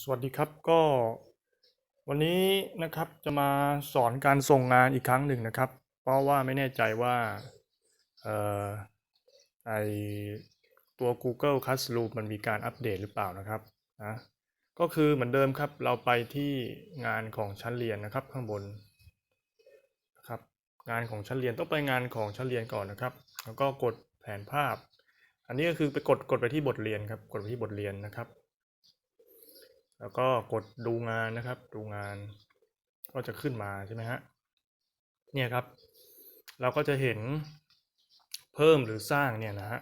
สวัสดีครับก็วันนี้นะครับจะมาสอนการส่งงานอีกครั้งหนึ่งนะครับ เพราะว่าไม่แน่ใจว่าเอ่อไอตัว Google Classroom มันมีการอัปเดตหรือเปล่านะครับนะก็คือเหมือนเดิมครับเราไปที่งานของชั้นเรียนนะครับข้างบนนะครับงานของชั้นเรียนต้องไปงานของชั้นเรียนก่อนนะครับ แล้วก็กดแผนภาพ อันนี้ก็คือไปกดกดไปที่บทเรียนครับกดไปที่บทเรียนนะครับ แล้วก็กดดูงานนะครับ ดูงาน ก็จะขึ้นมาใช่ไหมฮะเนี่ยครับ เราก็จะเห็นเพิ่มหรือสร้างเนี่ยนะฮะ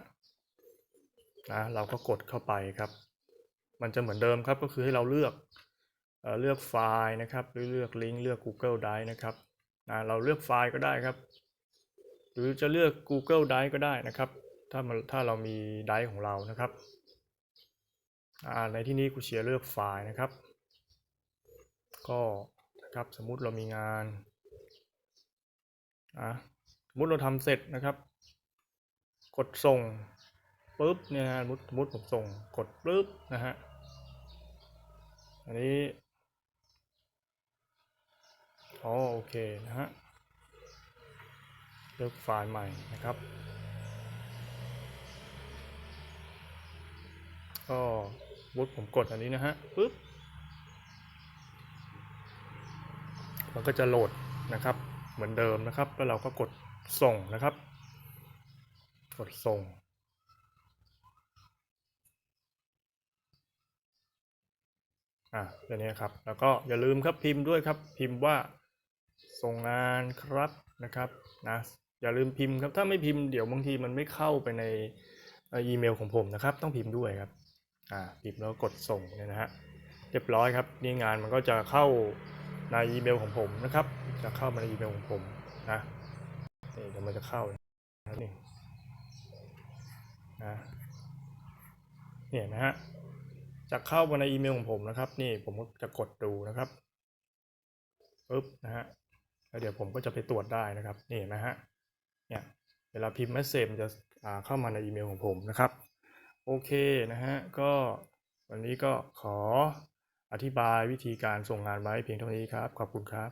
นะเราก็กดเข้าไปครับ มันจะเหมือนเดิมครับก็คือให้เราเลือกเอ่อเลือกไฟล์นะครับ หรือเลือกลิงก์เลือก Google Drive นะครับนะเราเลือกไฟล์ก็ได้ครับ หรือจะเลือก Google Drive ก็ได้นะครับ ถ้ามันถ้าเรามี Drive ของเรานะครับ ในที่นี้กูเชียร์เลือกไฟล์นะครับ ก็นะครับสมมุติเรามีงานอะสมมุติเราทำเสร็จนะครับ กดส่งปุ๊บเนี่ยนะสมมติสมมติผมส่งกดปุ๊บนะฮะอันนี้อ๋อโอเคนะฮะเลือกไฟล์ใหม่นะครับ ก็ วุฒิผมกดอันนี้นะฮะปุ๊บมันก็จะโหลดนะครับ เหมือนเดิมนะครับ แล้วเราก็กดส่งนะครับ กดส่ง อะตัวนี้ครับ แล้วก็อย่าลืมครับพิมพ์ด้วยครับ พิมพ์ว่าส่งงานครับนะครับนะอย่าลืมพิมพ์ครับ ถ้าไม่พิมพ์เดี๋ยวบางทีมันไม่เข้าไปในอีเมลของผมนะครับ ต้องพิมพ์ด้วยครับ อ่าพิมพ์แล้วกดส่งเนี่ยนะฮะเรียบร้อยครับนี่งานมันก็จะเข้าในอีเมลของผมนะครับ จะเข้ามาในอีเมลของผมนะนี่เดี๋ยวมันจะเข้านะนี่นะเนี่ยนะฮะจะเข้ามาในอีเมลของผมนะครับ นี่ผมก็จะกดดูนะครับปึ๊บนะฮะแล้วเดี๋ยวผมก็จะไปตรวจได้นะครับนี่นะฮะเนี่ยเวลาพิมพ์เมสเซจมันจะเข้ามาในอีเมลของผมนะครับ โอเคนะฮะก็วันนี้ก็ขออธิบายวิธีการส่งงานไว้เพียงเท่านี้ครับ ขอบคุณครับ